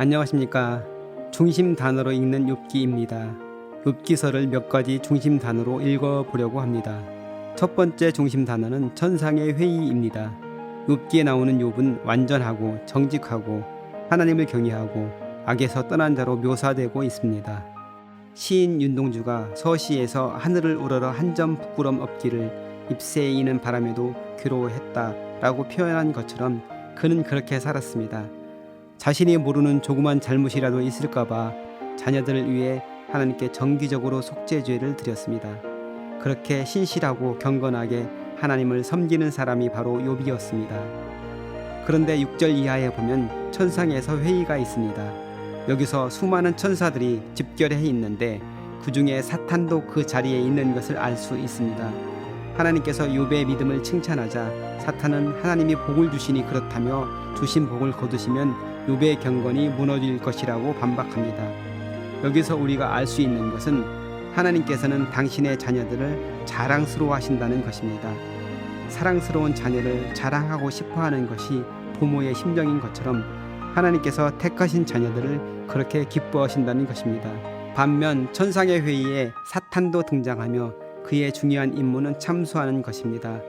안녕하십니까. 중심 단어로 읽는 욥기입니다. 욥기서를 몇 가지 중심 단어로 읽어 보려고 합니다. 첫 번째 중심 단어는 천상의 회의입니다. 욥기에 나오는 욥은 완전하고 정직하고 하나님을 경외하고 악에서 떠난 자로 묘사되고 있습니다. 시인 윤동주가 서시에서 하늘을 우러러 한 점 부끄럼 없기를 잎새에 이는 바람에도 괴로워했다라고 표현한 것처럼 그는 그렇게 살았습니다. 자신이 모르는 조그만 잘못이라도 있을까봐 자녀들을 위해 하나님께 정기적으로 속죄죄를 드렸습니다. 그렇게 신실하고 경건하게 하나님을 섬기는 사람이 바로 욥이었습니다. 그런데 6절 이하에 보면 천상에서 회의가 있습니다. 여기서 수많은 천사들이 집결해 있는데 그 중에 사탄도 그 자리에 있는 것을 알 수 있습니다. 하나님께서 욥의 믿음을 칭찬하자 사탄은 하나님이 복을 주시니 그렇다며 주신 복을 거두시면 욥의 경건이 무너질 것이라고 반박합니다. 여기서 우리가 알 수 있는 것은 하나님께서는 당신의 자녀들을 자랑스러워 하신다는 것입니다. 사랑스러운 자녀를 자랑하고 싶어 하는 것이 부모의 심정인 것처럼 하나님께서 택하신 자녀들을 그렇게 기뻐하신다는 것입니다. 반면 천상의 회의에 사탄도 등장하며 그의 중요한 임무는 참수하는 것입니다.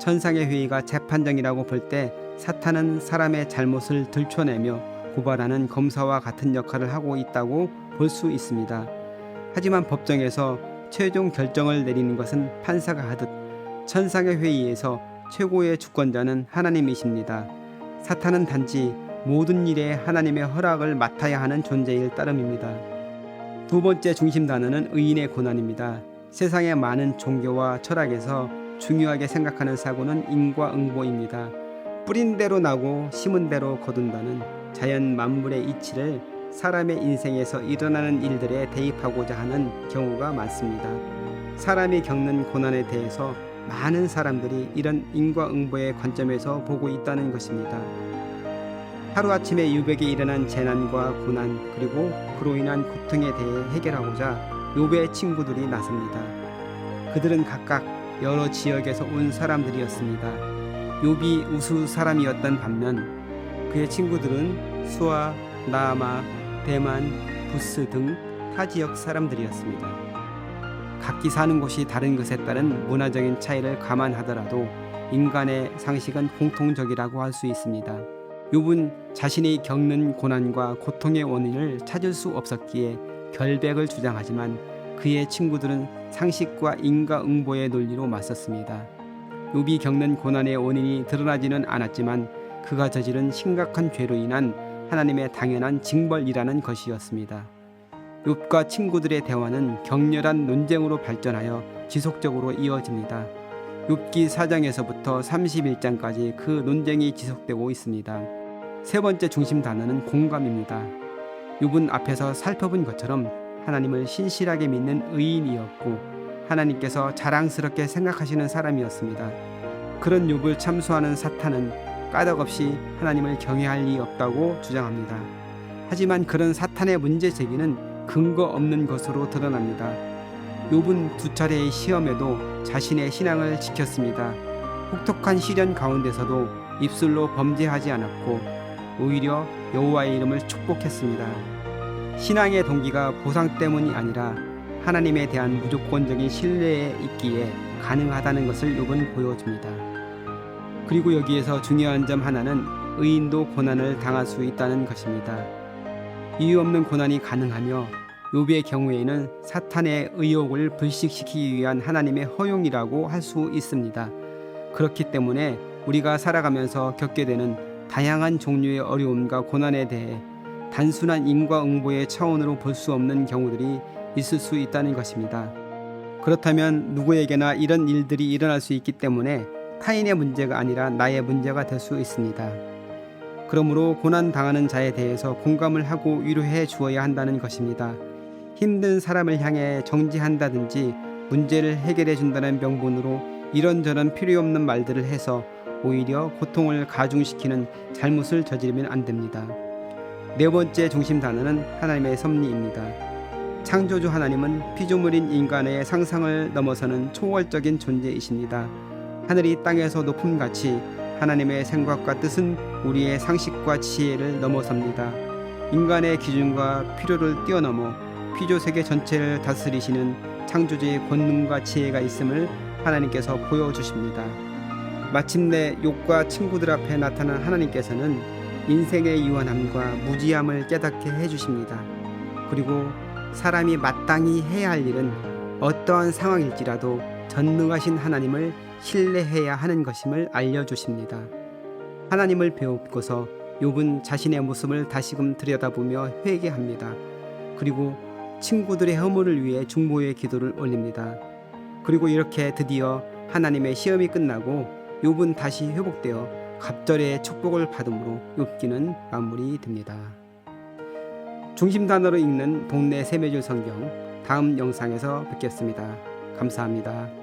천상의 회의가 재판정이라고 볼 때 사탄은 사람의 잘못을 들춰내며 고발하는 검사와 같은 역할을 하고 있다고 볼 수 있습니다. 하지만 법정에서 최종 결정을 내리는 것은 판사가 하듯 천상의 회의에서 최고의 주권자는 하나님이십니다. 사탄은 단지 모든 일에 하나님의 허락을 맡아야 하는 존재일 따름입니다. 두 번째 중심 단어는 의인의 고난입니다. 세상의 많은 종교와 철학에서 중요하게 생각하는 사고는 인과응보입니다. 뿌린 대로 나고 심은 대로 거둔다는 자연 만물의 이치를 사람의 인생에서 일어나는 일들에 대입하고자 하는 경우가 많습니다. 사람이 겪는 고난에 대해서 많은 사람들이 이런 인과응보의 관점에서 보고 있다는 것입니다. 하루아침에 유백에 일어난 재난과 고난 그리고 그로 인한 고통에 대해 해결하고자 욥의 친구들이 나섭니다. 그들은 각각 여러 지역에서 온 사람들이었습니다. 욥이 우수 사람이었던 반면 그의 친구들은 수아, 나아마, 대만, 부스 등 타 지역 사람들이었습니다. 각기 사는 곳이 다른 것에 따른 문화적인 차이를 감안하더라도 인간의 상식은 공통적이라고 할 수 있습니다. 욥은 자신이 겪는 고난과 고통의 원인을 찾을 수 없었기에 결백을 주장하지만 그의 친구들은 상식과 인과응보의 논리로 맞섰습니다. 욥이 겪는 고난의 원인이 드러나지는 않았지만 그가 저지른 심각한 죄로 인한 하나님의 당연한 징벌이라는 것이었습니다. 욥과 친구들의 대화는 격렬한 논쟁으로 발전하여 지속적으로 이어집니다. 욥기 4장에서부터 31장까지 그 논쟁이 지속되고 있습니다. 세 번째 중심 단어는 공감입니다. 욥은 앞에서 살펴본 것처럼 하나님을 신실하게 믿는 의인이었고 하나님께서 자랑스럽게 생각하시는 사람이었습니다. 그런 욥을 참수하는 사탄은 까닭없이 하나님을 경외할 리 없다고 주장합니다. 하지만 그런 사탄의 문제 제기는 근거 없는 것으로 드러납니다. 욥은 두 차례의 시험에도 자신의 신앙을 지켰습니다. 혹독한 시련 가운데서도 입술로 범죄하지 않았고 오히려 여호와의 이름을 축복했습니다. 신앙의 동기가 보상 때문이 아니라 하나님에 대한 무조건적인 신뢰에 있기에 가능하다는 것을 욥은 보여줍니다. 그리고 여기에서 중요한 점 하나는 의인도 고난을 당할 수 있다는 것입니다. 이유 없는 고난이 가능하며 욥의 경우에는 사탄의 의욕을 불식시키기 위한 하나님의 허용이라고 할 수 있습니다. 그렇기 때문에 우리가 살아가면서 겪게 되는 다양한 종류의 어려움과 고난에 대해 단순한 인과응보의 차원으로 볼 수 없는 경우들이 있을 수 있다는 것입니다. 그렇다면 누구에게나 이런 일들이 일어날 수 있기 때문에 타인의 문제가 아니라 나의 문제가 될 수 있습니다. 그러므로 고난 당하는 자에 대해서 공감을 하고 위로해 주어야 한다는 것입니다. 힘든 사람을 향해 정지한다든지 문제를 해결해 준다는 명분으로 이런저런 필요 없는 말들을 해서 오히려 고통을 가중시키는 잘못을 저지르면 안 됩니다. 네 번째 중심 단어는 하나님의 섭리입니다. 창조주 하나님은 피조물인 인간의 상상을 넘어서는 초월적인 존재이십니다. 하늘이 땅에서 높음 같이 하나님의 생각과 뜻은 우리의 상식과 지혜를 넘어섭니다. 인간의 기준과 필요를 뛰어넘어 피조 세계 전체를 다스리시는 창조주의 권능과 지혜가 있음을 하나님께서 보여주십니다. 마침내 욕과 친구들 앞에 나타난 하나님께서는 인생의 유한함과 무지함을 깨닫게 해주십니다. 그리고 사람이 마땅히 해야 할 일은 어떠한 상황일지라도 전능하신 하나님을 신뢰해야 하는 것임을 알려주십니다. 하나님을 배우고서 욥은 자신의 모습을 다시금 들여다보며 회개합니다. 그리고 친구들의 허물을 위해 중보의 기도를 올립니다. 그리고 이렇게 드디어 하나님의 시험이 끝나고 욥은 다시 회복되어 갑절의 축복을 받음으로 욥기는 마무리됩니다. 중심 단어로 읽는 동네 세메줄 성경 다음 영상에서 뵙겠습니다. 감사합니다.